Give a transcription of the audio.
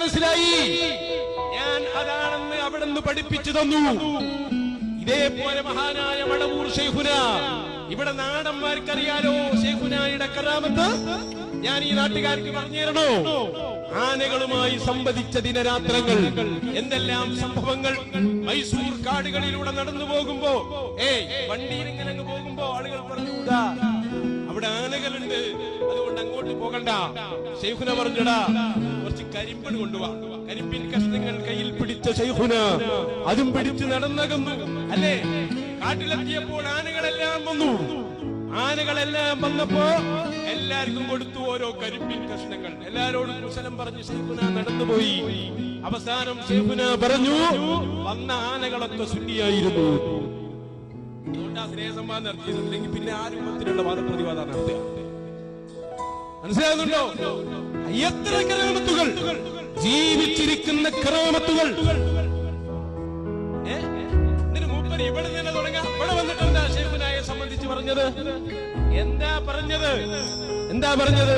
മനസ്സിലായി? ഞാൻ അതാണെന്ന് അവിടെ നിന്ന് പഠിപ്പിച്ചു തന്നു. ഇതേപോലെ മഹാനായ മടവൂർ ഷെയ്ഖുന ഇവിടെ നാടന്മാർക്കറിയാലോ ഷെയ്ഖുനായുടെ കറാമത്ത് ഞാൻ ഈ നാട്ടുകാർക്ക് പറഞ്ഞു തരണോ? ആനകളുമായി സംവദിച്ച ദിനരാത്രങ്ങൾ എന്തെല്ലാം സംഭവങ്ങൾ? മൈസൂർ കാടുകളിലൂടെ നടന്നു പോകുമ്പോ ഏയ് വണ്ടിയിൽ ഇങ്ങനെ പോകുമ്പോ ആളുകൾ പറഞ്ഞുകൂടാ അവിടെ ആനകളുണ്ട്. അതുകൊണ്ട് അങ്ങോട്ട് പോകണ്ട. ഷെയ്ഖുന പറഞ്ഞടാ കുറച്ച് കരിമ്പൻ കൊണ്ടുപോവാ കരിമ്പിൻ കഷ്ണങ്ങൾ കയ്യിൽ പിടിച്ച ഷെയ്ഖുന അതും പിടിച്ച് നടന്നകന്നു. അല്ലേ? കാട്ടിലെത്തിയപ്പോൾ ആനകളെല്ലാം വന്നു. ആനകളെല്ലാം വന്നപ്പോ എല്ലാവർക്കും കൊടുത്തു ഓരോ കരിമ്പിൻ കഷ്ണങ്ങൾ. എല്ലാരോടും കുശലം പറഞ്ഞ് ശൈഹുന നടന്നുപോയി. അവസാനം ശൈഹുന പറഞ്ഞു വന്ന ആനകളൊക്കെ ശുദ്ധിയായിരുന്നു ആ സ്നേഹസമ്മാനം പിന്നെ ആരും രൂപത്തിലുള്ള വാദപ്രതിവാദം നടത്തുക മനസ്സിലാകുന്നുണ്ടോ? എത്ര കറാമത്തുകൾ ജീവിച്ചിരിക്കുന്ന ഷെയ്ഖുനായെ സംബന്ധിച്ച് പറഞ്ഞത്? എന്താ പറഞ്ഞത്? എന്താ പറഞ്ഞത്?